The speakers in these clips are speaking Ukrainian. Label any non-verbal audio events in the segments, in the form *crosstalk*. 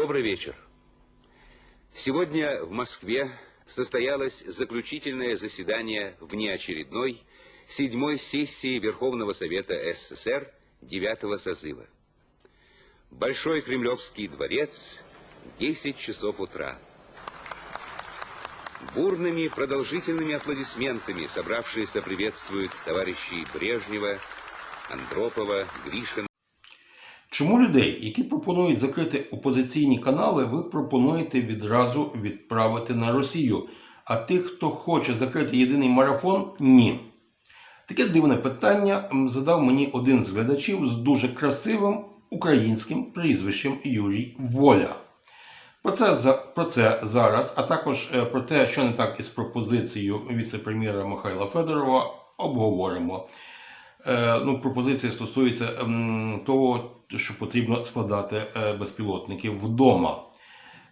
Добрый вечер. Сегодня в Москве состоялось заключительное заседание внеочередной седьмой сессии Верховного Совета СССР девятого созыва. Большой Кремлевский дворец, 10 часов утра. Бурными продолжительными аплодисментами собравшиеся приветствуют товарищей Брежнева, Андропова, Гришина, Чому людей, які пропонують закрити опозиційні канали, ви пропонуєте відразу відправити на Росію, а тих, хто хоче закрити єдиний марафон, ні? Таке дивне питання задав мені один з глядачів з дуже красивим українським прізвищем Юрій Воля. Про це, про це зараз, а також е, про те, що не так із пропозицією віце-прем'єра Михайла Федорова, обговоримо. Е, ну, пропозиція стосується ем, того, що потрібно складати е, безпілотники вдома.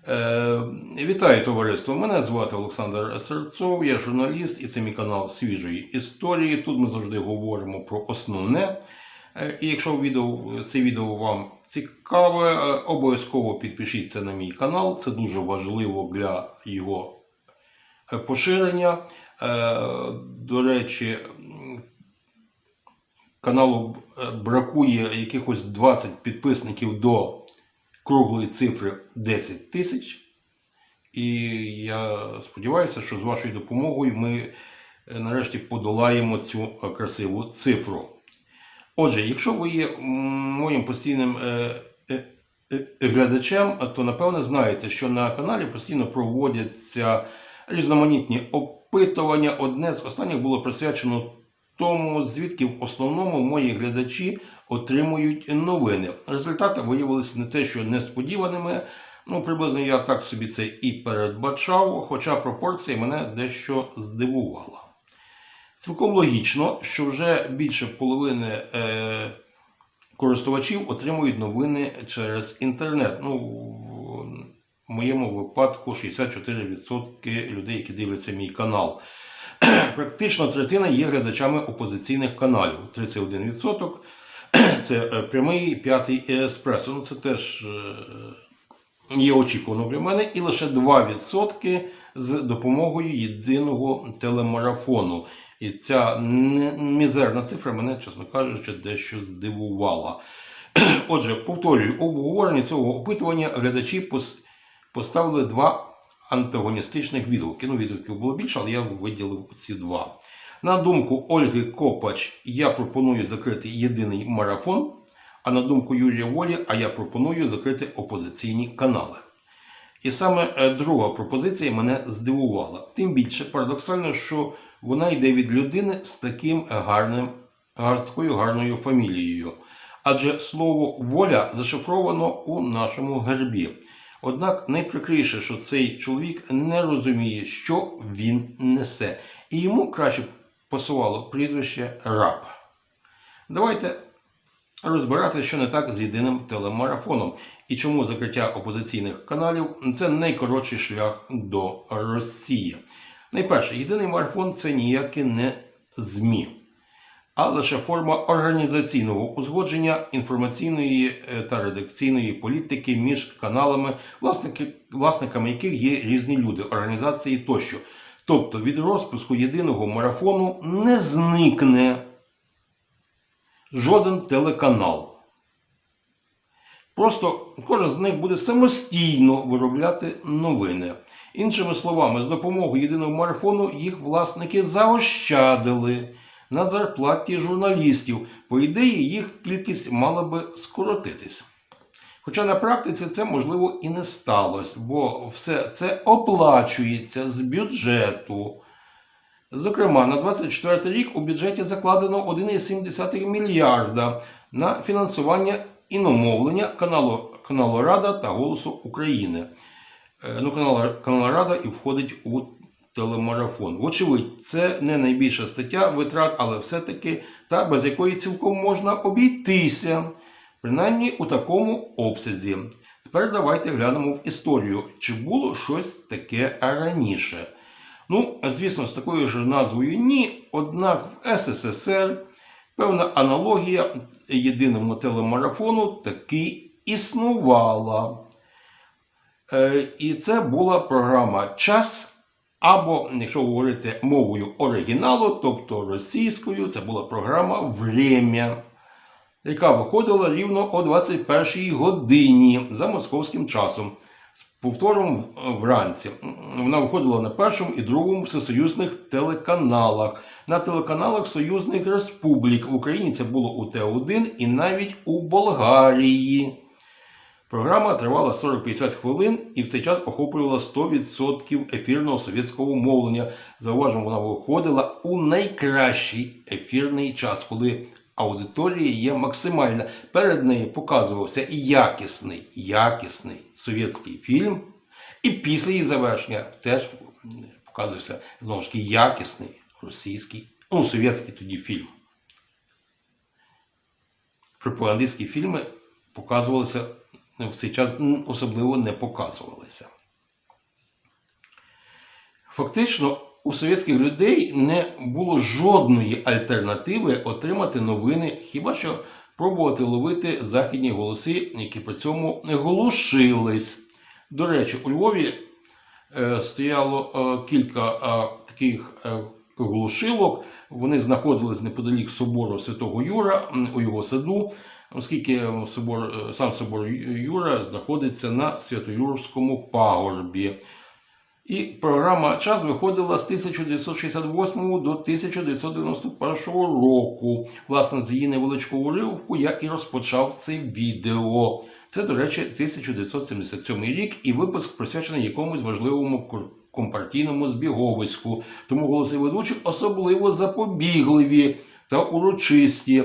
Е, вітаю товариство! Мене звати Олександр Серцов, я журналіст і це мій канал свіжої історії. Тут ми завжди говоримо про основне. І якщо відео, це відео вам цікаве, обов'язково підпишіться на мій канал. Це дуже важливо для його поширення. До речі, каналу е, бракує якихось 20 підписників до круглої цифри 10 тисяч. І я сподіваюся, що з вашою допомогою ми е, нарешті подолаємо цю е, красиву цифру. Отже, якщо ви є моїм постійним глядачем, то напевне знаєте, що на каналі постійно проводяться різноманітні опитування. Одне з останніх було присвячено тому, звідки в основному мої глядачі отримують новини. Результати виявилися не те, що несподіваними. Ну, приблизно я так собі це і передбачав, хоча пропорція мене дещо здивувала. Цілком логічно, що вже більше половини е, користувачів отримують новини через інтернет. Ну, в моєму випадку 64% людей, які дивляться мій канал. *clears throat* Практично третина є глядачами опозиційних каналів. 31% *clears throat* це е, прямий п'ятий еспресо. Ну, це теж е, є очікувано для мене. І лише 2% з допомогою єдиного телемарафону. І ця мізерна цифра мене, чесно кажучи, дещо здивувала. *clears throat* Отже, повторюю, у обговоренні цього опитування глядачі поставили два антагоністичних відгуки. Ну, відгуків було більше, але я виділив ці два. На думку Ольги Копач, я пропоную закрити єдиний марафон. А на думку Юрія Волі, а я пропоную закрити опозиційні канали. І саме е, друга пропозиція мене здивувала. Тим більше парадоксально, що вона йде від людини з таким гарним, гар- з такою гарною фамілією. Адже слово воля зашифровано у нашому гербі. Однак найприкріше, що цей чоловік не розуміє, що він несе, і йому краще б пасувало прізвище раб. Давайте розбирати, що не так з єдиним телемарафоном і чому закриття опозиційних каналів це найкоротший шлях до Росії. Найперше, єдиний марафон це ніяке не ЗМІ, а лише форма організаційного узгодження інформаційної е, та редакційної політики між каналами, власники, власниками яких є різні люди, організації тощо. Тобто від розпуску єдиного марафону не зникне жоден телеканал. Просто кожен з них буде самостійно виробляти новини. Іншими словами, з допомогою єдиного марафону їх власники заощадили на зарплаті журналістів. По ідеї, їх кількість мала би скоротитись. Хоча на практиці це можливо і не сталося, бо все це оплачується з бюджету. Зокрема, на 24 рік у бюджеті закладено 1,7 мільярда на фінансування іномовлення каналу, каналу Рада та Голосу України. Е, Ну, канал, канал Рада і входить у телемарафон. Вочевидь, це не найбільша стаття витрат, але все-таки та, без якої цілком можна обійтися, принаймні у такому обсязі. Тепер давайте глянемо в історію, чи було щось таке раніше. Ну, звісно, з такою ж назвою ні. Однак в СССР певна аналогія єдиному телемарафону таки існувала. Е, І це була програма Час. Або, якщо говорити мовою оригіналу, тобто російською, це була програма Время, яка виходила рівно о 21 годині за московським часом з повтором вранці. Вона виходила на першому і другому всесоюзних телеканалах, на телеканалах Союзних Республік. В Україні це було у Т1 і навіть у Болгарії. Програма тривала 40-50 хвилин і в цей час охоплювала 100% ефірного совєтського мовлення. Зауважимо, вона виходила у найкращий ефірний час, коли аудиторія є максимальна. Перед нею показувався і якісний, якісний совєтський фільм, і після її завершення теж показувався знову ж таки якісний російський, ну, совєтський тоді фільм. Пропагандистські фільми показувалися в цей час особливо не показувалися. Фактично, у совєтських людей не було жодної альтернативи отримати новини, хіба що пробувати ловити західні голоси, які при цьому глушились. До речі, у Львові е, стояло е, кілька е, таких глушилок. Вони знаходились неподалік собору Святого Юра у його саду, оскільки собор, е, сам собор Юра знаходиться на Святоюрському пагорбі. І програма час виходила з 1968 до 1991 року. Власне, з її невеличкого уривку я і розпочав це відео. Це, до речі, 1977 рік, і випуск присвячений якомусь важливому компартійному збіговиську. Тому голоси ведучих особливо запобігливі та урочисті.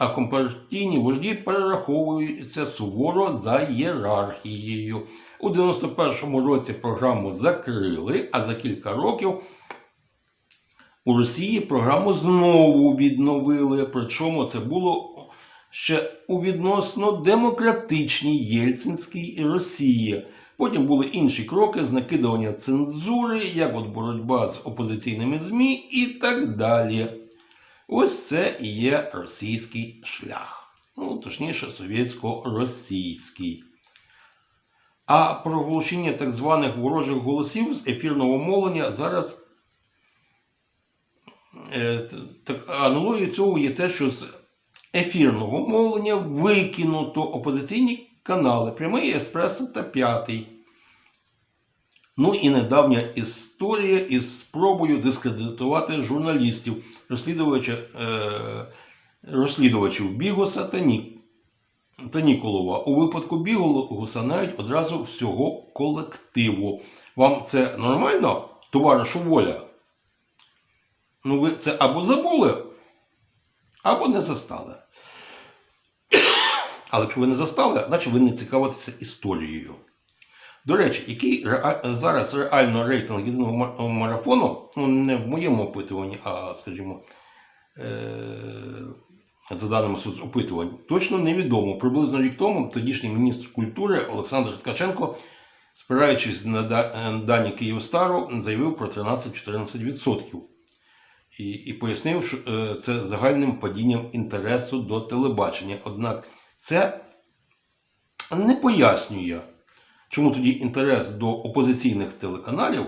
А компартійні вожді перераховуються суворо за ієрархією. У 91-му році програму закрили, а за кілька років у Росії програму знову відновили. Причому це було ще у відносно демократичній Єльцинській Росії. Потім були інші кроки з накидування цензури, як от боротьба з опозиційними ЗМІ і так далі. Ось це і є російський шлях. Ну, точніше, совєтсько-російський. А про глушіння так званих ворожих голосів з ефірного мовлення зараз е, так, аналогією цього є те, що з ефірного мовлення викинуто опозиційні канали Прямий Еспресо та П'ятий. Ну і недавня історія із спробою дискредитувати журналістів, розслідувача, е, розслідувачів Бігоса та Нік. Та Ніколова. У випадку Бігуса навіть одразу всього колективу. Вам це нормально, товаришу воля? Ну, ви це або забули, або не застали. *coughs* Але якщо ви не застали, значить ви не цікавитеся історією. До речі, який зараз реально рейтинг єдиного марафону, ну не в моєму опитуванні, а скажімо, е- за даними соцопитувань, точно невідомо. Приблизно рік тому тодішній міністр культури Олександр Ткаченко, спираючись на е, дані Київстару, заявив про 13-14%. І, і пояснив, що е, це загальним падінням інтересу до телебачення. Однак це не пояснює, чому тоді інтерес до опозиційних телеканалів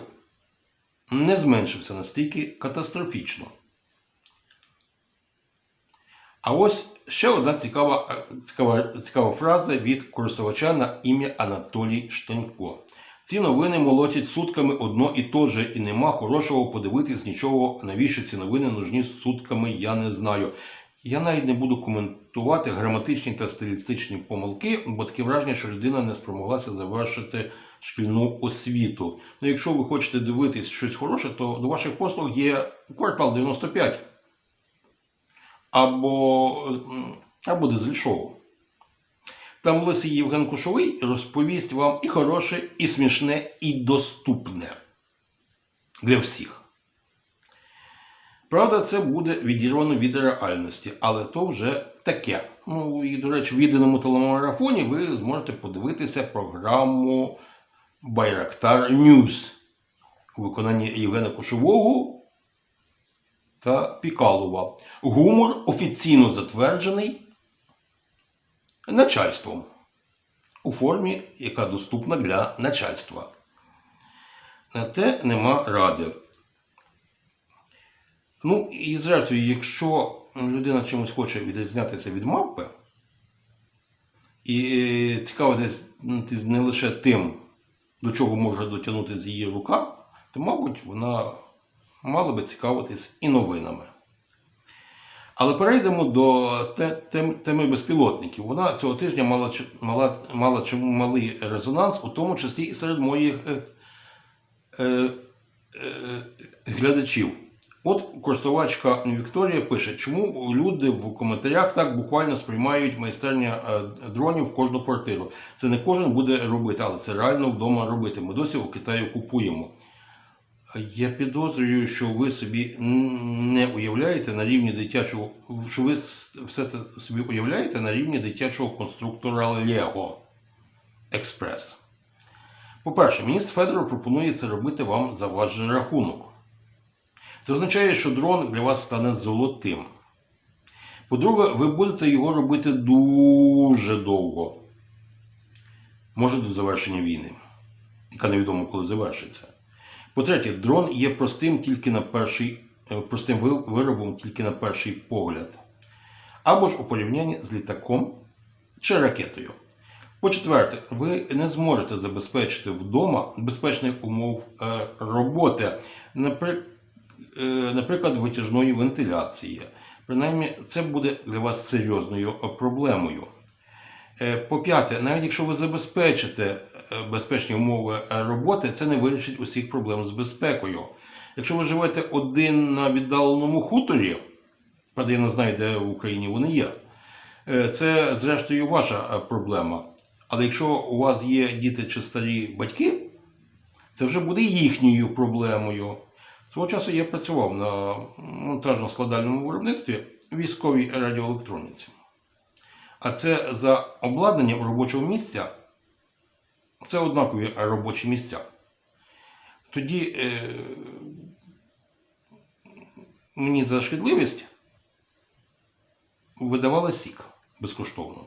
не зменшився настільки катастрофічно. А ось ще одна цікава, цікава, цікава фраза від користувача на ім'я Анатолій Штанько. Ці новини молотять сутками одно і то же, і нема хорошого подивитись нічого, навіщо ці новини нужні сутками, я не знаю. Я навіть не буду коментувати граматичні та стилістичні помилки, бо таке враження, що людина не спромоглася завершити шкільну освіту. Ну, якщо ви хочете дивитись щось хороше, то до ваших послуг є квартал 95 або, або дизель шоу. Там лисий Євген Кушовий розповість вам і хороше, і смішне, і доступне для всіх. Правда, це буде відірвано від реальності, але то вже таке. Ну і, до речі, в єдиному телемарафоні ви зможете подивитися програму Байрактар News у виконанні Євгена Кошового та Пікалова. Гумор офіційно затверджений начальством. у формі, яка доступна для начальства. На те нема ради. Ну і зрештою, якщо людина чимось хоче відрізнятися від мавпи, і е, цікавитись не лише тим, до чого може дотягнути з її рука, то, мабуть, вона мала би цікавитись і новинами. Але перейдемо до теми безпілотників. Вона цього тижня мала, мала, мала чималий резонанс, у тому числі і серед моїх е, е, е, глядачів. От користувачка Вікторія пише, чому люди в коментарях так буквально сприймають майстерня е, дронів в кожну квартиру. Це не кожен буде робити, але це реально вдома робити. Ми досі у Китаї купуємо. Я підозрюю, що ви собі не уявляєте на рівні дитячого, що ви все це собі уявляєте на рівні дитячого конструктора Lego Express. По-перше, міністр Федоров пропонує це робити вам за ваш рахунок. Це означає, що дрон для вас стане золотим. По-друге, ви будете його робити дуже довго. Може до завершення війни, яка невідомо коли завершиться. По-третє, дрон є простим тільки на перший, е, простим виробом тільки на перший погляд. Або ж у порівнянні з літаком чи ракетою. По-четверте, ви не зможете забезпечити вдома безпечних умов е, роботи, напри- е, наприклад, витяжної вентиляції. Принаймні, це буде для вас серйозною е, проблемою. Е, По-п'яте, навіть якщо ви забезпечите е, безпечні умови е, роботи, це не вирішить усіх проблем з безпекою. Якщо ви живете один на віддаленому хуторі, правда, я не знаю, де в Україні вони є, е, це зрештою ваша е, проблема. Але якщо у вас є діти чи старі батьки, це вже буде їхньою проблемою. Свого часу я працював на монтажно-складальному виробництві військовій радіоелектроніці. А це за обладнанням робочого місця це однакові робочі місця. Тоді е, мені за шкідливість видавали сік безкоштовно.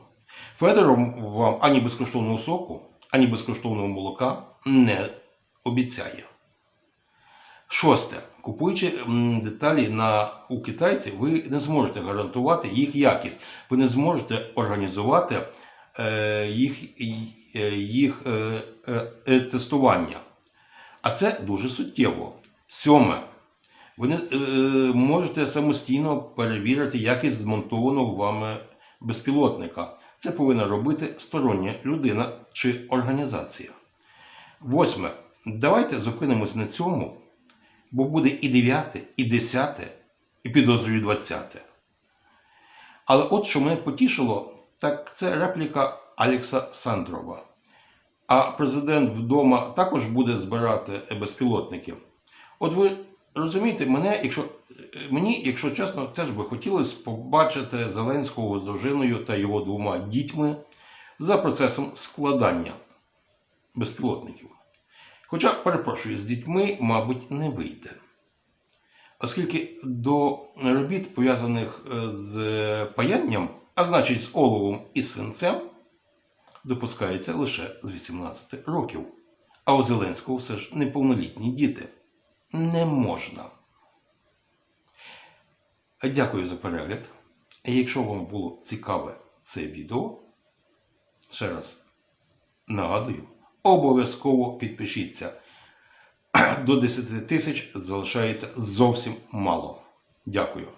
Федоров вам ані безкоштовного соку, ані безкоштовного молока не обіцяє. Шосте. Купуючи деталі на, у китайців, ви не зможете гарантувати їх якість. Ви не зможете організувати е, їх, е, їх е, е, е, тестування. А це дуже суттєво. Сьоме. Ви не е, можете самостійно перевірити якість змонтованого вами безпілотника. Це повинна робити стороння людина чи організація. Восьме. Давайте зупинимось на цьому, бо буде і дев'яте, і десяте, і підозрюю двадцяте. Але от що мене потішило, так це репліка Алекса Сандрова. А президент вдома також буде збирати безпілотники. От ви розумієте, мене, якщо, мені, якщо чесно, теж би хотілося побачити Зеленського з дружиною та його двома дітьми за процесом складання безпілотників. Хоча, перепрошую, з дітьми, мабуть, не вийде. Оскільки до робіт, пов'язаних е, з паянням, а значить з оловом і свинцем, допускається лише з 18 років. А у Зеленського все ж неповнолітні діти. Не можна. Дякую за перегляд. Якщо вам було цікаве це відео, ще раз нагадую, обов'язково підпишіться. До 10 тисяч залишається зовсім мало. Дякую.